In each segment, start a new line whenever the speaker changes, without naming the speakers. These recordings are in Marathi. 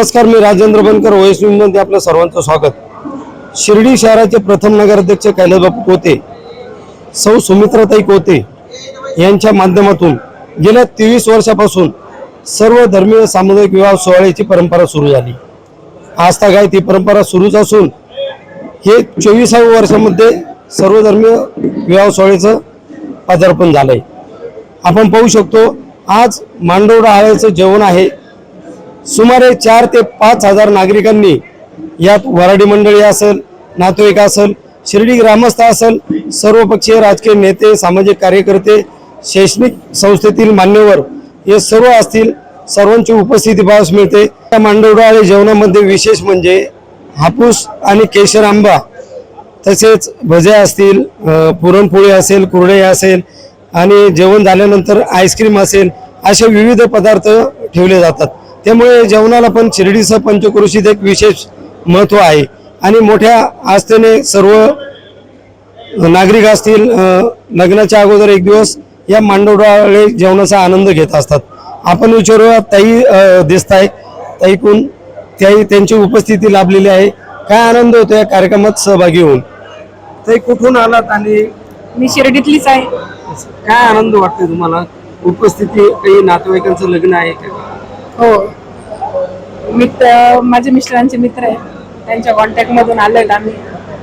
नमस्कार मी राजेंद्र बनकर ओएसमध्ये आपलं सर्वांचं स्वागत. शिर्डी शहराचे प्रथम नगराध्यक्ष कैलासबापू कोते सौ सुमित्राताई कोते यांच्या माध्यमातून गेल्या तेवीस वर्षापासून सर्व धर्मीय सामुदायिक विवाह सोहळ्याची परंपरा सुरू झाली. आज काय ती परंपरा सुरूच असून हे चोवीसाव्या वर्षामध्ये सर्वधर्मीय विवाह सोहळ्याचं पदार्पण झालंय. आपण पाहू शकतो आज मांडवडा आळ्याचं जेवण आहे. सुमारे चार ते पाच हजार नागरिकांनी यात वराडी मंडळी असेल नातेवाईक असेल शिर्डी ग्रामस्थ असेल सर्वपक्षीय राजकीय नेते सामाजिक कार्यकर्ते शैक्षणिक संस्थेतील मान्यवर हे सर्व असतील सर्वांची उपस्थिती पाहास मिळते. त्या मांडवडाळे जेवणामध्ये विशेष म्हणजे हापूस आणि केशर आंबा तसेच भजे असतील पुरणपोळी असेल कुरडई असेल आणि जेवण झाल्यानंतर आईस्क्रीम असेल असे विविध पदार्थ ठेवले जातात. त्यामुळे जेवणाला पण शिर्डीसह पंचक्रोशीत एक विशेष महत्त्व आहे. आणि मोठ्या आस्थेने सर्व नागरिक असतील लग्नाच्या अगोदर एक दिवस या मांडवडाळे जेवणाचा आनंद घेत असतात. आपण विचारूया ताई अ, दिसताय. ताईकून त्याही त्यांची उपस्थिती लाभलेली आहे. काय आनंद होतो या कार्यक्रमात सहभागी होऊन? ताई कुठून आलात आणि?
मी शिर्डीतलीच आहे.
काय आनंद वाटतोय तुम्हाला? उपस्थिती काही नातेवाईकांचं लग्न आहे का?
हो मित्र माझे मिस्टरांचे मित्र आहे. त्यांच्या कॉन्टॅक्ट मधून आलोय आम्ही.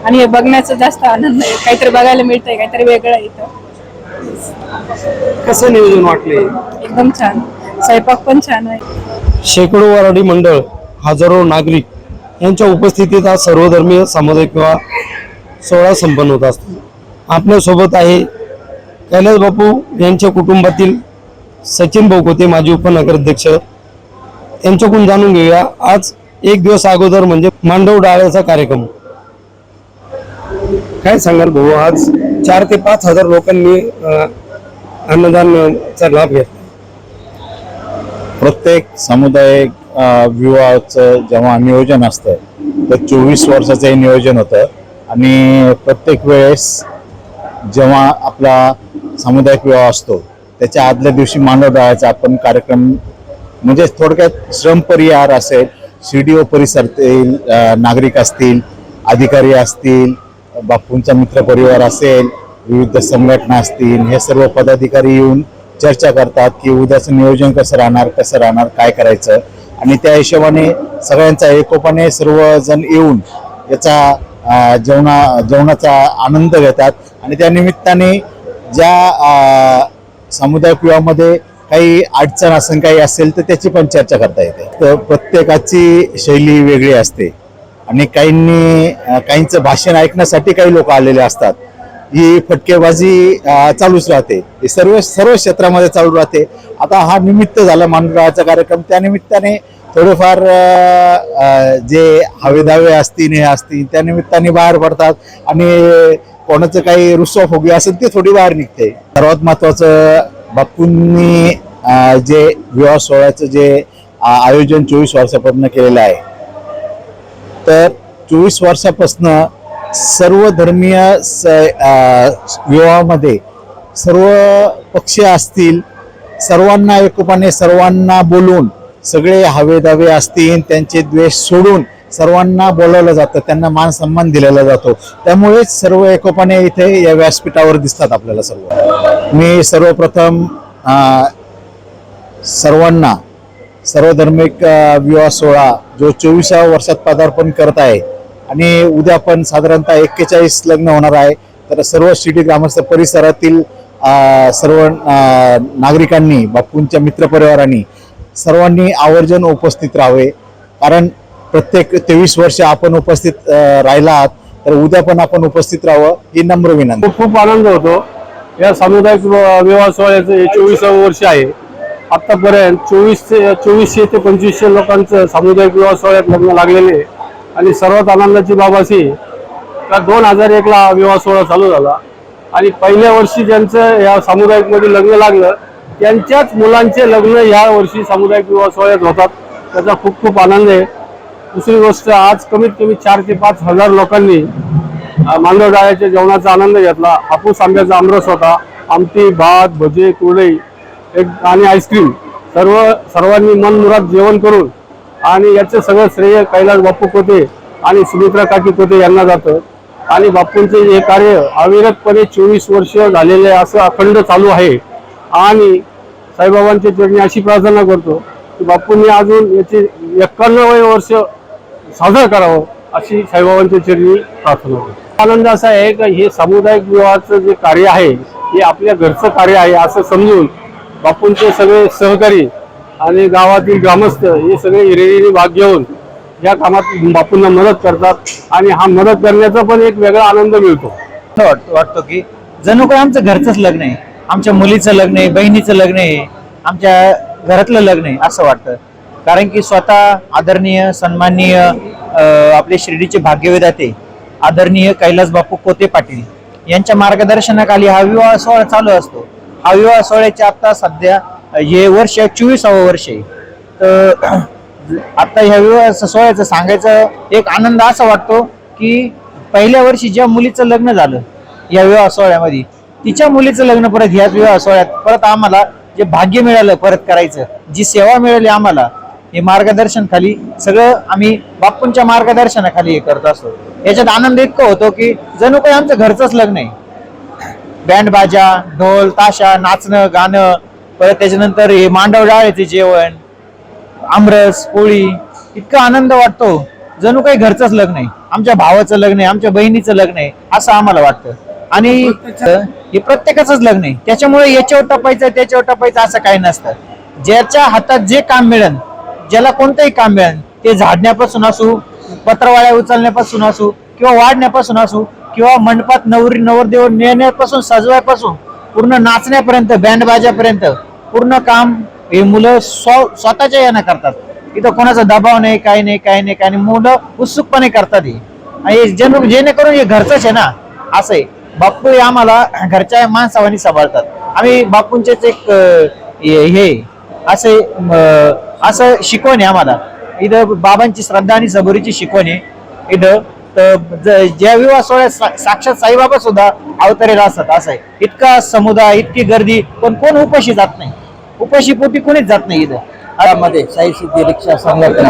आणि हे बघण्याचा जास्त आनंद आहे. काहीतरी बघायला मिळतंय काहीतरी वेगळं आहे इथं.
कसं नियोजन वाटले
एकदम छान. स्वयंपाक पण छान आहे.
शेकडो वराडी मंडळ हजारो नागरिक यांच्या उपस्थितीत हा सर्वधर्मीय सामुदायिक किंवा सोहळा संपन्न होत असतो. आपल्यासोबत आहे कैलास बापू यांच्या कुटुंबातील सचिन भाऊकोते माजी उपनगराध्यक्ष यांच्याकडून जाणून घेऊया. आज एक दिवस अगोदर म्हणजे मांडव डाळ्याचा कार्यक्रम. काय सांगाल भाऊ आज चार ते पाच हजार लोकांनी अन्नदानचा लाभ घेतला.
प्रत्येक सामुदायिक विवाहाचं जेव्हा नियोजन असतं तर चोवीस वर्षाचं हे नियोजन होतं. आणि प्रत्येक वेळेस जेव्हा आपला सामुदायिक विवाह असतो त्याच्या आदल्या दिवशी मांडव डाळाचा आपण कार्यक्रम म्हणजे थोडक्यात श्रमपरिहार असेल सी डी ओ परिसरातील नागरिक असतील अधिकारी असतील बापूंचा मित्रपरिवार असेल विविध संघटना असतील हे सर्व पदाधिकारी येऊन चर्चा करतात की उद्याचं नियोजन कसं राहणार कसं राहणार काय करायचं. आणि त्या हिशोबाने सगळ्यांचा एकोपाने सर्वजण येऊन याचा जेवणा जेवणाचा आनंद घेतात. आणि त्या निमित्ताने ज्या समुदाय पिवामध्ये काही अडचण असेल काही असेल तर त्याची पण चर्चा करता येते. तर प्रत्येकाची शैली वेगळी असते. आणि काहींनी काहींचं भाषण ऐकण्यासाठी काही लोक आलेले असतात. ही फटकेबाजी चालूच राहते. हे सर्व सर्व क्षेत्रामध्ये चालू राहते. आता हा निमित्त झाला मांडराचा कार्यक्रम. त्या निमित्ताने थोडेफार जे हवेदावे असतील हे असतील त्या निमित्ताने बाहेर पडतात. आणि कोणाचं काही रुसवा फुगी असेल ते थोडी बाहेर निघते. सर्वात महत्वाचं बापूंनी जे विवाह सोहळ्याचं जे आयोजन चोवीस वर्षापासून केलेलं आहे तर चोवीस वर्षापासून सर्व धर्मीय स विवाहामध्ये सर्व पक्ष असतील सर्वांना एकोपाने सर्वांना बोलून सगळे हवेदावे असतील त्यांचे द्वेष सोडून सर्वांना बोलवलं जातं त्यांना मान सन्मान दिलेला जातो. त्यामुळेच सर्व एकोपाने इथे या व्यासपीठावर दिसतात आपल्याला सर्व. मी सर्वप्रथम सर्वांना सर्वधर्मिक विवाह सोहळा जो चोवीसाव्या वर्षात पदार्पण करत आहे आणि उद्या पण साधारणतः एक्केचाळीस लग्न होणार आहे तर सर्व शिर्डी ग्रामस्थ परिसरातील सर्व नागरिकांनी बापूंच्या मित्रपरिवारांनी सर्वांनी आवर्जून उपस्थित राहावे. कारण प्रत्येक तेवीस वर्ष आपण उपस्थित राहिला आहात तर उद्या पण आपण उपस्थित राहावं ही नम्र विनंती.
खूप खूप आनंद होतो. या सामुदायिक विवाह सोहळ्याचं हे चोवीसावं वर्ष आहे. आतापर्यंत चोवीसशे चोवीसशे ते पंचवीसशे लोकांचं सामुदायिक विवाह सोहळ्यात लग्न लागलेले आणि सर्वात आनंदाची बाब अशी का दोन हजार एकला विवाह सोहळा चालू झाला. आणि पहिल्या वर्षी ज्यांचं या सामुदायिकमध्ये लग्न लागलं त्यांच्याच मुलांचे लग्न या वर्षी सामुदायिक विवाह सोहळ्यात होतात. त्याचा खूप खूप आनंद आहे. दुसरी गोष्ट आज कमीत कमी चार ते पाच हजार लोकांनी मांडव डाळ्याच्या जेवणाचा आनंद घेतला. हापूस आंब्याचा आमरस होता. आमटी भात भजे कुरडई एक आणि आईस्क्रीम. सर्व सर्वांनी मनमुराद जेवण करून आणि याचं सगळं श्रेय कैलास बापू कोते आणि सुमित्रा काकी कोते यांना जातं. आणि बापूंचे हे कार्य अविरतपणे चोवीस वर्ष झालेले असं अखंड चालू आहे. आणि साईबाबांच्या चरणी अशी प्रार्थना करतो की बापूंनी अजून याचे एक्कावन्न वर्ष साजरं करावं अशी साईबाबांच्या चरणी प्रार्थना आनंद असा आहे की हे सामुदायिक विवाहाचं जे कार्य आहे हे आपल्या घरचं कार्य आहे असं समजून बापूंचे सगळे सहकारी आणि गावातील ग्रामस्थ हे सगळे हिरेरीने भाग घेऊन या कामात बापूंना मदत करतात आणि हा मदत करण्याचा पण एक वेगळा आनंद मिळतो.
वाटतो की जणू काय आमचं घरचंच लग्न आहे आमच्या मुलीचं लग्न आहे बहिणीचं लग्न आहे आमच्या घरातलं लग्न आहे असं वाटतं. कारण की स्वतः आदरणीय सन्माननीय आपले शिर्डीचे भाग्यविदाते आदरणीय कैलास बापू कोते पाटील यांच्या मार्गदर्शनाखाली हा विवाह सोहळा चालू असतो. हा विवाह सोहळ्याचे आता सध्या हे वर्ष चोवीसावं वर्ष आहे. तर आता ह्या विवाह सोहळ्याचं सांगायचं एक आनंद असा वाटतो की पहिल्या वर्षी ज्या मुलीचं लग्न झालं या विवाह सोहळ्यामध्ये तिच्या मुलीचं लग्न परत ह्याच विवाह सोहळ्यात परत आम्हाला जे भाग्य मिळालं परत करायचं जी सेवा मिळाली आम्हाला हे मार्गदर्शन खाली सगळं आम्ही बापूंच्या मार्गदर्शनाखाली हे करत असतो. याच्यात आनंद इतकं होतो की जणू काही आमचं घरचंच लग्न आहे. बँड बाजा ढोल ताशा नाचणं गाणं परत त्याच्यानंतर हे मांडव डाळ्याचे जेवण आमरस पोळी इतका आनंद वाटतो. जणू काही घरचंच लग्न आहे. आमच्या भावाचं लग्न आहे आमच्या बहिणीचं लग्न आहे असं आम्हाला वाटतं. आणि हे प्रत्येकाचंच लग्न आहे. त्याच्यामुळे याच्यावर टपायचं त्याच्यावर टपायचं असं काही नसतं. ज्याच्या हातात जे काम मिळेल ज्याला कोणतंही काम मिळेल ते झाडण्यापासून असू पत्रवाळ्या उचलण्यापासून असू किंवा वाढण्यापासून असू किंवा मंडपात नवरी नवरदेव नेण्यापासून सजवायपासून पूर्ण नाचण्यापर्यंत बँड बाजापर्यंत पूर्ण काम हे मुलं स्व स्वतःच्या यानं करतात. इथं कोणाचा दबाव नाही काही नाही काही नाही काही नाही. मुलं उत्सुकपणे करतात हे. आणि जेणे जेणेकरून हे घरचंच आहे ना असं आहे बाप्पू हे आम्हाला घरच्या माणसावानी सांभाळतात. आम्ही बापूंचेच एक हे असे असं शिकवण आहे आम्हाला. इथं बाबांची श्रद्धा आणि सबुरीची शिकवण. आहे इथं तर ज- ज्या विवाह सोहळ्यात सा- साक्षात साईबाबा सुद्धा अवतरेला असतात. असं आहे. इतका समुदाय इतकी गर्दी पण कोण उपाशी जात नाही. उपाशी पोटी कोणीच जात नाही इथं.
मध्ये साई सिद्धी रिक्षा संघटना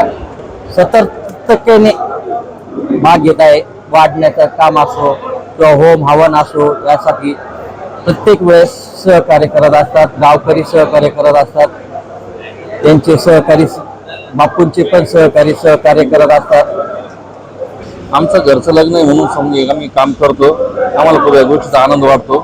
सतर्कतेने भाग घेत आहे. वाढण्याचं काम असो किंवा होम हवन असो यासाठी प्रत्येक वेळेस सहकार्य करत असतात. गावकरी सहकार्य करत असतात. त्यांचे सहकारी बापूंचे पण सहकारी सहकार्य करत असतात.
आमचं घरचं लग्न आहे म्हणून समजून आम्ही काम करतो. आम्हाला खूप गोष्टीचा आनंद वाटतो.